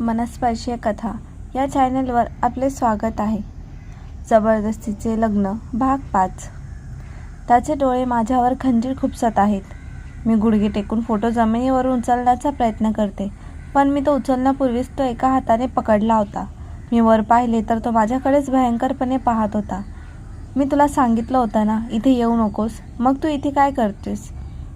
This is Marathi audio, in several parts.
मनस्पर्शीय कथा या चॅनलवर आपले स्वागत आहे. जबरदस्तीचे लग्न भाग पाच. त्याचे डोळे माझ्यावर खंजीर खुपसत आहेत. मी गुडघे टेकून फोटो जमिनीवरून उचलण्याचा प्रयत्न करते पण मी तो उचलण्यापूर्वीच तो एका हाताने पकडला होता. मी वर पाहिले तर तो माझ्याकडेच भयंकरपणे पाहत होता. मी तुला सांगितलं होतं ना इथे येऊ नकोस मग तू इथे काय करतेस?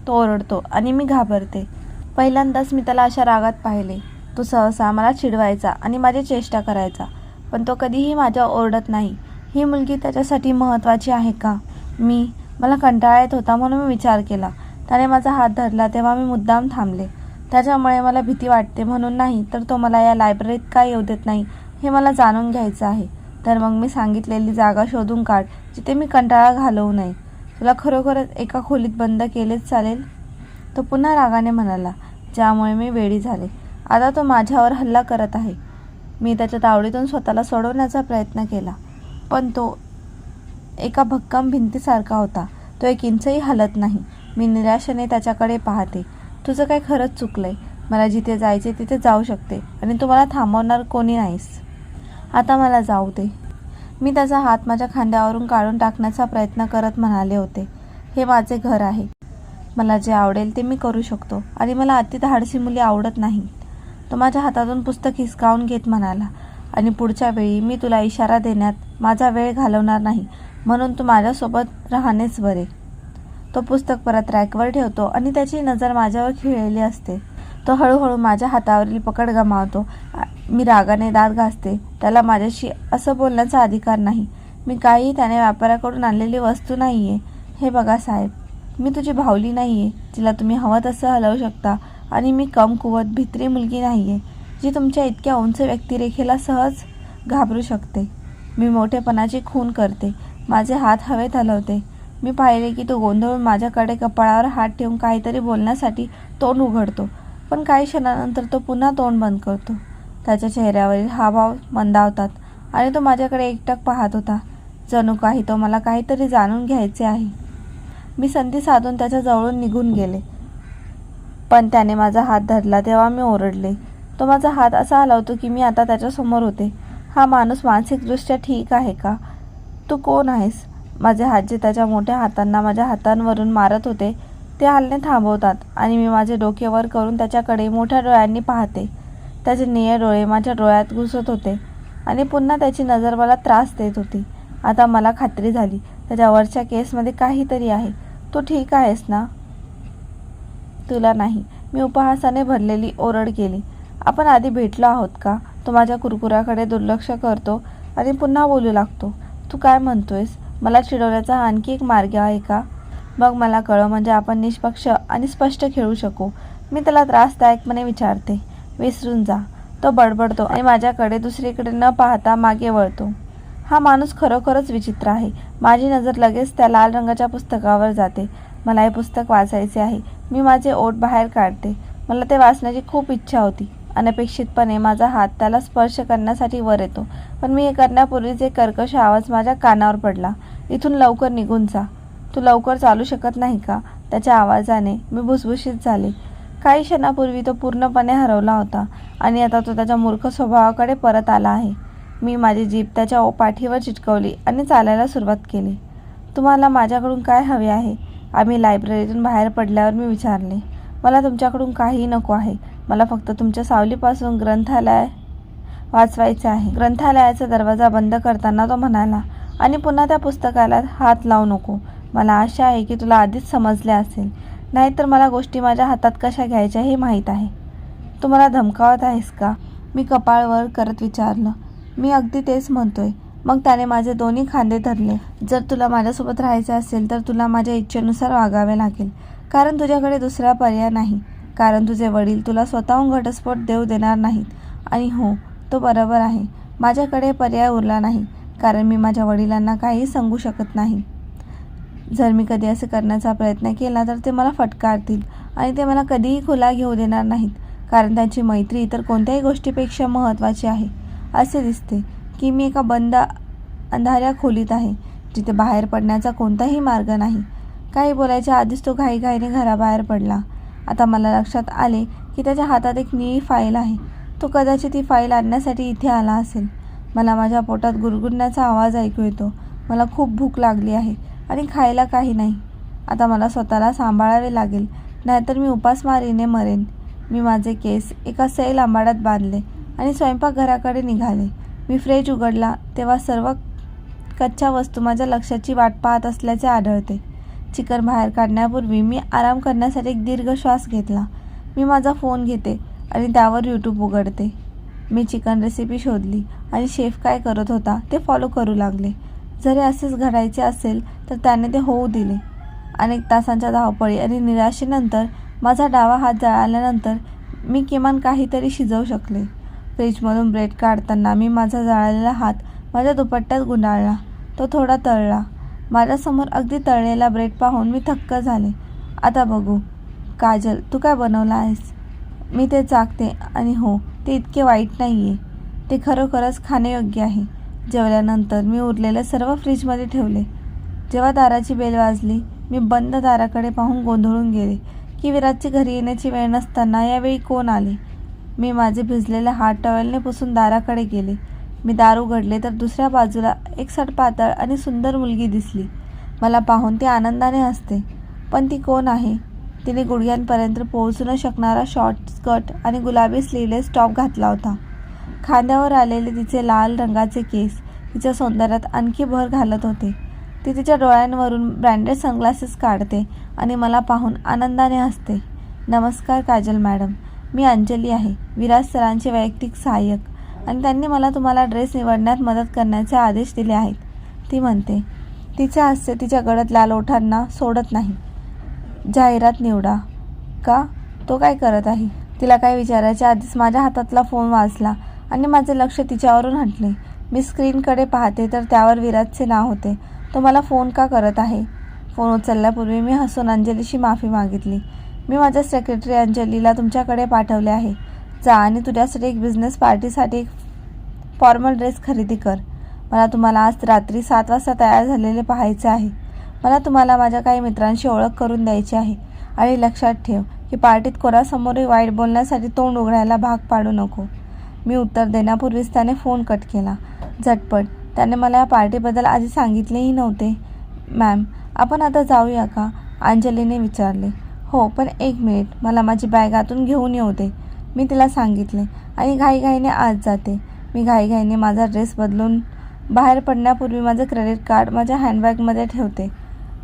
तो ओरडतो आणि मी घाबरते. पहिल्यांदाच मी त्याला अशा रागात पाहिले. तो सहसा मला चिडवायचा आणि माझी चेष्टा करायचा. पण तो कधीही माझ्या ओरडत नाही. ही मुलगी त्याच्यासाठी महत्त्वाची आहे का? मी मला कंटाळा येत होता म्हणून मी विचार केला. त्याने माझा हात धरला तेव्हा मी मुद्दाम थांबले. त्याच्यामुळे मला भीती वाटते म्हणून नाही तर तो मला या लायब्ररीत का येऊ देत नाही हे मला जाणून घ्यायचं आहे. तर मग मी सांगितलेली जागा शोधून काढ जिथे मी कंटाळा घालवू नये. तुला खरोखरच एका खोलीत बंद केलेच चालेल? तो पुन्हा रागाने म्हणाला ज्यामुळे मी वेडी झाले. आता तो माझ्यावर हल्ला करत आहे. मी त्याच्या तावडीतून स्वतःला सोडवण्याचा प्रयत्न केला. पण तो एका भक्कम भिंतीसारखा होता. तो एक इंचही हलत नाही. मी निराशेने त्याच्याकडे पाहते. तुझं काय खरंच चुकलं आहे मला जिथे जायचे तिथे जाऊ शकते. आणि तू मला थांबवणार कोणी नाहीस. आता मला जाऊ दे. मी त्याचा हात माझ्या खांद्यावरून काढून टाकण्याचा प्रयत्न करत म्हणाले होते. हे माझे घर आहे. मला जे आवडेल ते मी करू शकतो. आणि मला अति धाडसी मुली आवडत नाही. तो माझ्या हातातून पुस्तक हिसकावून घेत म्हणाला आणि पुढच्या वेळी मी तुला इशारा देण्यात माझा वेळ घालवणार नाही म्हणून तू माझ्यासोबत राहणेच बरे. तो पुस्तक परत रॅकवर ठेवतो आणि त्याची नजर माझ्यावर खिळलेली असते. तो हळूहळू माझ्या हातावरील पकड गमावतो. मी रागाने दात घासते. त्याला माझ्याशी असं बोलण्याचा अधिकार नाही. मी काही त्याने व्यापाऱ्याकडून आणलेली वस्तू नाही आहे हे बघा साहेब मी तुझी भावली नाही आहे जिला तुम्ही हवं तसं हलवू शकता. आणि मी कमकुवत भित्री मुलगी नाही आहे जी तुमच्या इतक्या उंच व्यक्तिरेखेला सहज घाबरू शकते. मी मोठेपणाची खून करते. माझे हात हवेत हलवते. मी पाहिले की तो गोंधळून माझ्याकडे कपाळावर हात ठेवून काहीतरी बोलण्यासाठी तोंड उघडतो पण काही क्षणानंतर तो पुन्हा तोंड बंद करतो. त्याच्या चेहऱ्यावरील हावभाव मंदावतात आणि तो माझ्याकडे एकटक पाहत होता. जणू काही तो मला काहीतरी जाणून घ्यायचे आहे. मी संधी साधून त्याच्या जवळून निघून गेले. पण त्याने माझा हात धरला तेव्हा मी ओरडले. तो माझा हात असा हलवतो की मी आता त्याच्यासमोर होते. हा माणूस मानसिकदृष्ट्या ठीक आहे का? तू कोण आहेस? माझे हात जे त्याच्या मोठ्या हातांना माझ्या हातांवरून मारत होते ते हलणे थांबवतात आणि मी माझे डोके वर करून त्याच्याकडे मोठ्या डोळ्यांनी पाहते. त्याचे निळे डोळे माझ्या डोळ्यात घुसत होते आणि पुन्हा त्याची नजर मला त्रास देत होती. आता मला खात्री झाली त्याच्या वरच्या केसमध्ये काहीतरी आहे. तू ठीक आहेस ना? तुला नाही. मी उपहासाने भरलेली ओरड केली आपण आधी भेटलो आहोत का? तो माझ्या कुरकुराकडे दुर्लक्ष करतो आणि पुन्हा बोलू लागतो. तू काय म्हणतोयस? मला चिडवण्याचा आणखी एक मार्ग आहे का? मग मला कळव म्हणजे आपण निष्पक्ष आणि स्पष्ट खेळू शकू. मी त्याला त्रासदायकपणे विचारते. विसरून जा. तो बडबडतो आणि माझ्याकडे दुसरीकडे न पाहता मागे वळतो. हा माणूस खरोखरच विचित्र आहे. माझी नजर लगेच त्या लाल रंगाच्या पुस्तकावर जाते. मला हे पुस्तक वाचायचे आहे. मी माझे ओठ बाहेर काढते. मला ते वाचण्याची खूप इच्छा होती. अनपेक्षितपणे माझा हात त्याला स्पर्श करण्यासाठी वर येतो. पण मी हे करण्यापूर्वीच एक कर्कश आवाज माझ्या कानावर पडला. इथून लवकर निघून जा. तू लवकर चालू शकत नाही का? त्याच्या आवाजाने मी भुसभुशीत झाले. काही क्षणापूर्वी तो पूर्णपणे हरवला होता आणि आता तो त्याच्या मूर्ख स्वभावाकडे परत आला आहे. मी माझी जीभ त्याच्या ओ- पाठीवर चिटकवली आणि चालायला सुरुवात केली. तुम्हाला माझ्याकडून काय हवे आहे? आम्ही लायब्ररीतून बाहेर पडल्यावर मी विचारले मला तुमच्याकडून काहीही नको आहे. मला फक्त तुमच्या सावलीपासून ग्रंथालय वाचवायचे आहे. ग्रंथालयाचा दरवाजा बंद करताना तो म्हणाला आणि पुन्हा त्या पुस्तकाला हात लावू नको. मला आशा आहे की तुला आधीच समजले असेल. नाहीतर मला गोष्टी माझ्या हातात कशा घ्यायच्या हे माहीत आहे. तू मला धमकावत आहेस का? मी कपाळ वर करत विचारलं. मी अगदी तेच म्हणतोय. मग त्याने माझे दोन्ही खांदे धरले. जर तुला माझ्यासोबत राहायचे असेल तर तुला माझ्या इच्छेनुसार वागावे लागेल. कारण तुझ्याकडे दुसरा पर्याय नाही. कारण तुझे वडील तुला स्वतःहून घटस्फोट देऊ देणार नाहीत. आणि हो तो बरोबर आहे. माझ्याकडे पर्याय उरला नाही. कारण मी माझ्या वडिलांना काही सांगू शकत नाही. जर मी कधी असे करण्याचा प्रयत्न केला तर ते मला फटकारतील आणि ते मला कधीही खुला घेऊ देणार नाहीत. कारण त्यांची मैत्री इतर कोणत्याही गोष्टीपेक्षा महत्त्वाची आहे. असे दिसते. की मी एका बंद अंधाऱ्या खोलीत आहे. जिथे बाहेर पडण्याचा कोणताही मार्ग नाही. काही बोलायच्या आधीच तो घाईघाईने घराबाहेर पडला. आता मला लक्षात आले की त्याच्या हातात एक निळी फाईल आहे. तो कदाचित ती फाईल आणण्यासाठी इथे आला असेल. मला माझ्या पोटात गुरगुरण्याचा आवाज ऐकू येतो. मला खूप भूक लागली आहे आणि खायला काही नाही. आता मला स्वतःला सांभाळावे लागेल. नाहीतर मी उपासमारीने मरेन. मी माझे केस एका सैल आंबाड्यात बांधले आणि स्वयंपाकघराकडे निघाले. मी फ्रीज उघडला तेव्हा सर्व कच्च्या वस्तू माझ्या लक्षाची वाट पाहत असल्याचे आढळते. चिकन बाहेर काढण्यापूर्वी मी आराम करण्यासाठी एक दीर्घ श्वास घेतला. मी माझा फोन घेते आणि त्यावर यूट्यूब उघडते. मी चिकन रेसिपी शोधली आणि शेफ काय करत होता ते फॉलो करू लागले. जरी असेच घडायचे असेल तर त्याने ते होऊ दिले. अनेक तासांच्या धावपळी आणि निराशेनंतर माझा डावा हात जळाल्यानंतर मी किमान काहीतरी शिजवू शकले. फ्रीजमधून ब्रेड काढताना मी माझा जळालेला हात माझ्या दुपट्ट्यात गुंडाळला. तो थोडा तळला. माझ्यासमोर अगदी तळलेला ब्रेड पाहून मी थक्क झाले. आता बघू. काजल तू काय बनवला आहेस? मी ते चाकते आणि हो ते इतके वाईट नाही आहे ते खरोखरच खाण्यायोग्य आहे. जेवल्यानंतर मी उरलेले सर्व फ्रीजमध्ये ठेवले. जेव्हा दाराची बेल वाजली मी बंद दाराकडे पाहून गोंधळून गेले की विराटची घरी येण्याची वेळ नसताना यावेळी कोण आले? मी माझे भिजलेले हात टवेलने पुसून दाराकडे गेले. मी दार उघडले तर दुसऱ्या बाजूला एक पातळ आणि सुंदर मुलगी दिसली. मला पाहून ती आनंदाने हसते. पण ती कोण आहे? तिने गुडघ्यांपर्यंत पोहोचू न शकणारा शॉर्ट स्कर्ट आणि गुलाबी स्लीवलेस टॉप घातला होता. खांद्यावर आलेले तिचे लाल रंगाचे केस तिच्या सौंदर्यात आणखी भर घालत होते. ती तिच्या डोळ्यांवरून ब्रँडेड सनग्लासेस काढते आणि मला पाहून आनंदाने हसते. नमस्कार काजल मॅडम. मी अंजली आहे विराज सरांचे वैयक्तिक सहाय्यक आणि त्यांनी मला तुम्हाला ड्रेस निवडण्यात मदत करण्याचे आदेश दिले आहेत. ती म्हणते तिचे हास्य तिच्या गडद लाल ओठांना सोडत नाही. जाहिरात निवडा. का? तो काय करत आहे? तिला काय विचारायच्या आधीच माझ्या हातातला फोन वाजला आणि माझे लक्ष तिच्यावरून हटले. मी स्क्रीनकडे पाहते तर त्यावर विराजचे नाव होते. तो मला फोन का करत आहे? फोन उचलल्यापूर्वी मी हसून अंजलीशी माफी मागितली. मी माझ्या सेक्रेटरी अंजलीला तुमच्याकडे पाठवले आहे. जा आणि तुझ्यासाठी एक बिझनेस पार्टीसाठी एक फॉर्मल ड्रेस खरेदी कर. मला तुम्हाला आज रात्री सात वाजता तयार झालेले पाहायचे आहे. मला तुम्हाला माझ्या काही मित्रांशी ओळख करून द्यायची आहे. आणि लक्षात ठेव की पार्टीत कोणासमोरही वाईट बोलण्यासाठी तोंड उघडायला भाग पाडू नको. मी उत्तर देण्यापूर्वीच त्याने फोन कट केला. झटपट. त्याने मला या पार्टीबद्दल आधी सांगितलेही नव्हते. मॅम आपण आता जाऊया का? अंजलीने विचारले. हो पण एक मिनिट. मला माझी बॅग आतून घेऊन येऊ दे मी तिला सांगितले. आणि घाईघाईने आत जाते. मी घाईघाईने माझा ड्रेस बदलून बाहेर पडण्यापूर्वी माझं क्रेडिट कार्ड माझ्या हँडबॅगमध्ये ठेवते.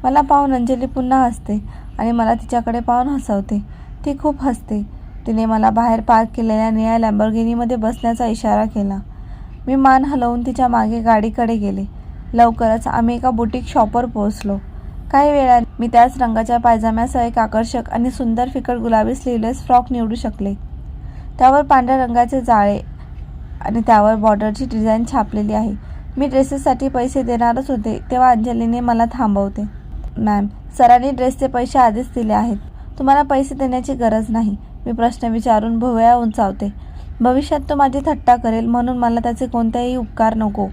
मला पाहून अंजली पुन्हा हसते आणि मला तिच्याकडे पाहून हसवते. ती खूप हसते. तिने मला बाहेर पार्क केलेल्या निळ्या लॅम्बोर्गिनीमध्ये बसण्याचा इशारा केला. मी मान हलवून तिच्यामागे गाडीकडे गेले. लवकरच आम्ही एका बुटीक शॉपवर पोहोचलो. काही वेळाने मी त्याच रंगाच्या पायजाम्यासह एक आकर्षक आणि सुंदर फिकट गुलाबी स्लीवलेस फ्रॉक निवडू शकले. त्यावर पांढऱ्या रंगाचे जाळे आणि त्यावर बॉर्डरची डिझाईन छापलेली आहे. मी ड्रेसेससाठी पैसे देणारच होते तेव्हा अंजलीने मला थांबवते. मॅम सरांनी ड्रेसचे पैसे आधीच दिले आहेत. तुम्हाला पैसे देण्याची गरज नाही. मी प्रश्न विचारून भुवया उंचावते. भविष्यात तो माझी थट्टा करेल म्हणून मला त्याचे कोणतेही उपकार नको.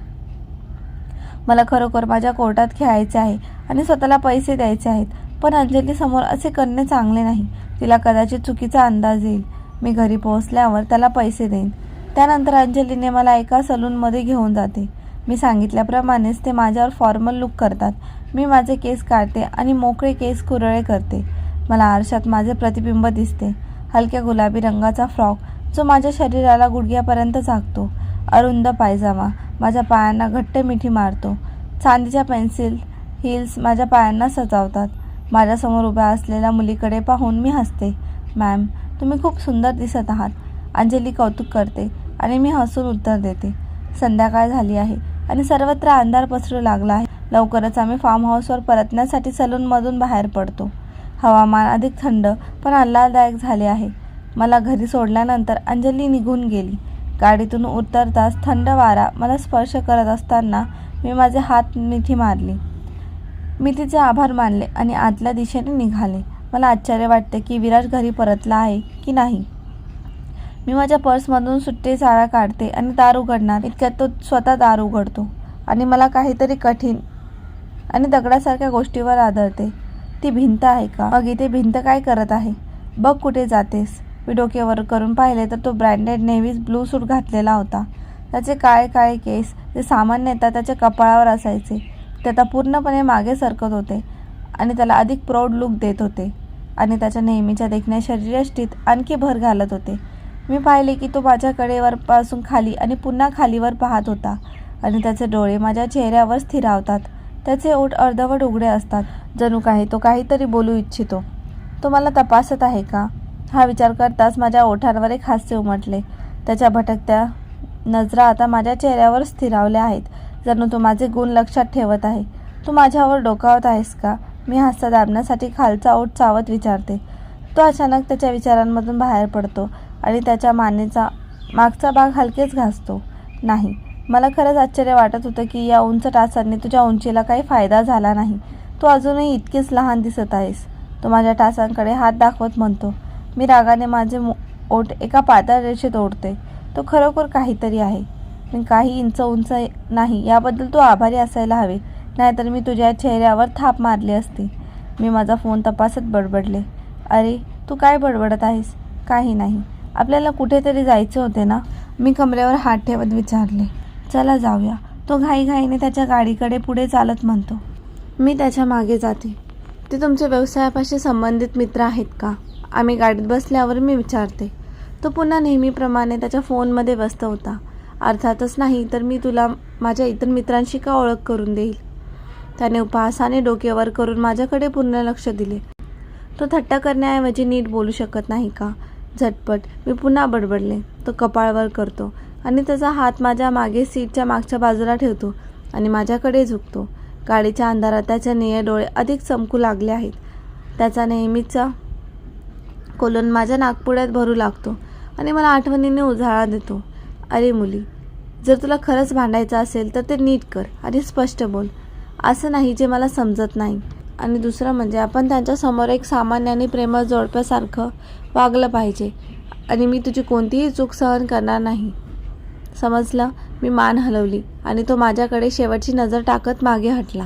मला खरोखर माझ्या कोर्टात खेळायचे आहे आणि स्वतःला पैसे द्यायचे आहेत. पण अंजलीसमोर असे करणे चांगले नाही. तिला कदाचित चुकीचा अंदाज येईल. मी घरी पोहोचल्यावर त्याला पैसे देईन. त्यानंतर अंजलीने मला एका सलूनमध्ये घेऊन जाते. मी सांगितल्याप्रमाणेच ते माझ्यावर फॉर्मल लुक करतात. मी माझे केस काढते आणि मोकळे केस कुरळे करते. मला आरशात माझे प्रतिबिंब दिसते. हलक्या गुलाबी रंगाचा फ्रॉक जो माझ्या शरीराला गुडघ्यापर्यंत झाकतो. अरुंद पायजामा माझ्या पायांना घट्ट मिठी मारतो. चांदीच्या पेन्सिल हिल्स माझ्या पायांना सजावतात. माझ्यासमोर उभ्या असलेल्या मुलीकडे पाहून मी हसते. मॅम तुम्ही खूप सुंदर दिसत आहात. अंजली कौतुक करते आणि मी हसून उत्तर देते. संध्याकाळ झाली आहे आणि सर्वत्र अंधार पसरू लागला आहे. लवकरच आम्ही फार्म हाऊसवर परतण्यासाठी सलूनमधून बाहेर पडतो. हवामान अधिक थंड पण आल्हाददायक झाले आहे. मला घरी सोडल्यानंतर अंजली निघून गेली. गाडीतून उतरताच थंड वारा मला स्पर्श करत असताना मी माझे हात मिठी मारली. मी तिचे आभार मानले आणि आतल्या दिशेने निघाले. मला आश्चर्य वाटते की विराज घरी परतला आहे की नाही. मी माझ्या पर्समधून सुट्टे चाळा काढते आणि दार उघडणार इतक्यात तो स्वतः दार उघडतो आणि मला काहीतरी कठीण आणि दगडासारख्या गोष्टीवर आदळते. ती भिंत आहे का? मग इथे भिंत काय करत आहे? बघ कुठे जातेस. मी डोक्यावर करून पाहिले तर तो ब्रँडेड नेव्हीज ब्लू सूट घातलेला होता. त्याचे काळे काळे केस जे सामान्यतः त्याच्या कपाळावर असायचे. ते आता पूर्णपणे मागे सरकत होते आणि त्याला अधिक प्रौढ लुक देत होते आणि त्याच्या नेहमीच्या देखण्या शरीरष्टीत आणखी भर घालत होते. मी पाहिले की तो माझ्याकडे वरपासून खाली आणि पुन्हा खालीवर पाहत होता आणि त्याचे डोळे माझ्या चेहऱ्यावर स्थिरावतात. त्याचे ओठ अर्धवट उघडे असतात. जणू काही तो काहीतरी बोलू इच्छितो. तो मला तपासत आहे का? हा विचार करताच माझ्या ओठांवर एक हास्य उमटले. त्याच्या भटकत्या नजरा आता माझ्या चेहऱ्यावर स्थिरावल्या आहेत. जणू तो माझे गुण लक्षात ठेवत आहे तू माझ्यावर डोकावत आहेस का? मी हास्य दाबण्यासाठी खालचा ओठ चावत विचारते. तो अचानक त्याच्या विचारांमधून बाहेर पडतो आणि त्याच्या मानेचा मागचा भाग हलकेच घासतो. नाही मला खरंच आश्चर्य वाटत होतं की या उंच टाचांनी तुझ्या उंचीला काही फायदा झाला नाही. तू अजूनही इतकेच लहान दिसत आहेस. तो माझ्या टाचांकडे हात दाखवत म्हणतो. मी रागाने माझे ओठ एका पातळ रेषेत ओढते तो खरोखर काहीतरी आहे. मी काही इंच उंच नाही याबद्दल तू आभारी असायला हवे. नाहीतर मी तुझ्या चेहऱ्यावर थाप मारली असती. मी माझा फोन तपासत बडबडले. अरे तू काय बडबडत आहेस? काही नाही. आपल्याला कुठेतरी जायचे होते ना? मी कमरेवर हात ठेवत विचारले. चला जाऊया. तो घाईघाईने त्याच्या गाडीकडे पुढे चालत म्हणतो. मी त्याच्यामागे जाते. ते तुमच्या व्यवसायापाशी संबंधित मित्र आहेत का? आम्ही गाडीत बसल्यावर मी विचारते. तो पुन्हा नेहमीप्रमाणे त्याच्या फोनमध्ये व्यस्त होता. अर्थातच नाही तर मी तुला माझ्या इतर मित्रांशी का ओळख करून देईल? त्याने उपहासाने डोक्यावर करून माझ्याकडे पूर्ण लक्ष दिले. तो थट्टा करण्याऐवजी नीट बोलू शकत नाही का? झटपट मी पुन्हा बडबडले. तो कपाळवर करतो आणि त्याचा हात माझ्या मागे सीटच्या मागच्या बाजूला ठेवतो आणि माझ्याकडे झुकतो. गाडीच्या अंधारात त्याचे निळे डोळे अधिक चमकू लागले आहेत. त्याचा नेहमीचा कोलन माझ्या नागपुड्यात भरू लागतो आणि मला आठवणीने उजाळा देतो. अरे मुली जर तुला खरंच भांडायचं असेल तर ते नीट कर आणि स्पष्ट बोल. असं नाही जे मला समजत नाही. आणि दुसरं म्हणजे आपण त्यांच्यासमोर एक सामान्य आणि प्रेमळ जोडप्यासारखं वागलं पाहिजे आणि मी तुझी कोणतीही चूक सहन करणार नाही. समजलं? मी मान हलवली आणि तो माझ्याकडे शेवटची नजर टाकत मागे हटला.